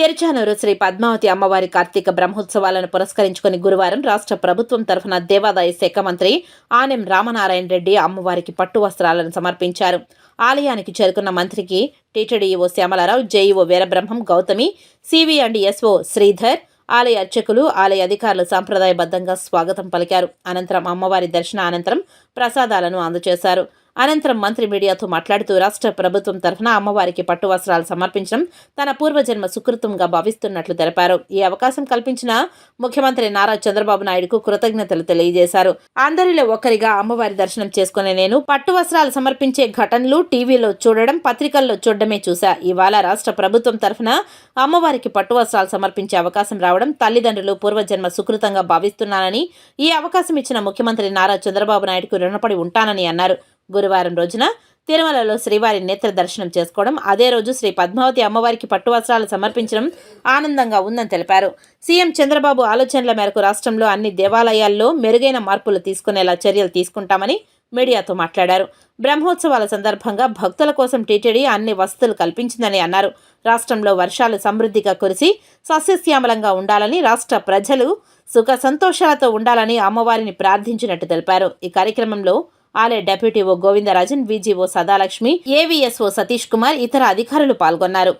తిరుచానూరు శ్రీ పద్మావతి అమ్మవారి కార్తీక బ్రహ్మోత్సవాలను పురస్కరించుకుని గురువారం రాష్ట్ర ప్రభుత్వం తరఫున దేవాదాయ శాఖ మంత్రి ఆనెం రామనారాయణ రెడ్డి అమ్మవారికి పట్టు వస్త్రాలను సమర్పించారు. ఆలయానికి చేరుకున్న మంత్రికి TTD EO Shyamala Rao JEO Veerabrahmam Gautami CV and SO Sridhar ఆలయ అర్చకులు ఆలయ అధికారులు సాంప్రదాయబద్ధంగా స్వాగతం పలికారు. అనంతరం అమ్మవారి దర్శన అనంతరం ప్రసాదాలను అందజేశారు. అనంతరం మంత్రి మీడియాతో మాట్లాడుతూ రాష్ట్ర ప్రభుత్వం తరఫున అమ్మవారికి పట్టు వస్త్రాలు సమర్పించడం తన పూర్వజన్మ సుకృతంగా భావిస్తున్నట్లు తెలిపారు. ఈ అవకాశం కల్పించిన ముఖ్యమంత్రి నారా చంద్రబాబు నాయుడుకు కృతజ్ఞతలు తెలియజేశారు. అందరిలో ఒకరిగా అమ్మవారి దర్శనం చేసుకునే నేను పట్టు వస్త్రాలు సమర్పించే ఘటనలు టీవీలో చూడడం పత్రికల్లో చూడడమే చూశా. ఇవాళ రాష్ట్ర ప్రభుత్వం తరఫున అమ్మవారికి పట్టు వస్త్రాలు సమర్పించే అవకాశం రావడం తల్లిదండ్రులు పూర్వజన్మ సుకృతంగా భావిస్తున్నానని ఈ అవకాశం ఇచ్చిన ముఖ్యమంత్రి నారా చంద్రబాబు నాయుడుకు రుణపడి ఉంటానని అన్నారు. గురువారం రోజున తిరుమలలో శ్రీవారి నేత్ర దర్శనం చేసుకోవడం అదే రోజు శ్రీ పద్మావతి అమ్మవారికి పట్టు వస్త్రాలు సమర్పించడం ఆనందంగా ఉందని తెలిపారు. సీఎం చంద్రబాబు ఆలోచనల మేరకు రాష్ట్రంలో అన్ని దేవాలయాల్లో మెరుగైన మార్పులు తీసుకునేలా చర్యలు తీసుకుంటామని మీడియాతో మాట్లాడారు. బ్రహ్మోత్సవాల సందర్భంగా భక్తుల కోసం టీటీడీ అన్ని వసతులు కల్పించిందని అన్నారు. రాష్ట్రంలో వర్షాలు సమృద్ధిగా కురిసి సస్యశ్యామలంగా ఉండాలని రాష్ట్ర ప్రజలు సుఖ సంతోషాలతో ఉండాలని అమ్మవారిని ప్రార్థించినట్టు తెలిపారు. ఈ కార్యక్రమంలో ఆలయ deputy EO Govindarajan VGO Sadalakshmi AVSO Satish Kumar ఇతర అధికారులు పాల్గొన్నారు.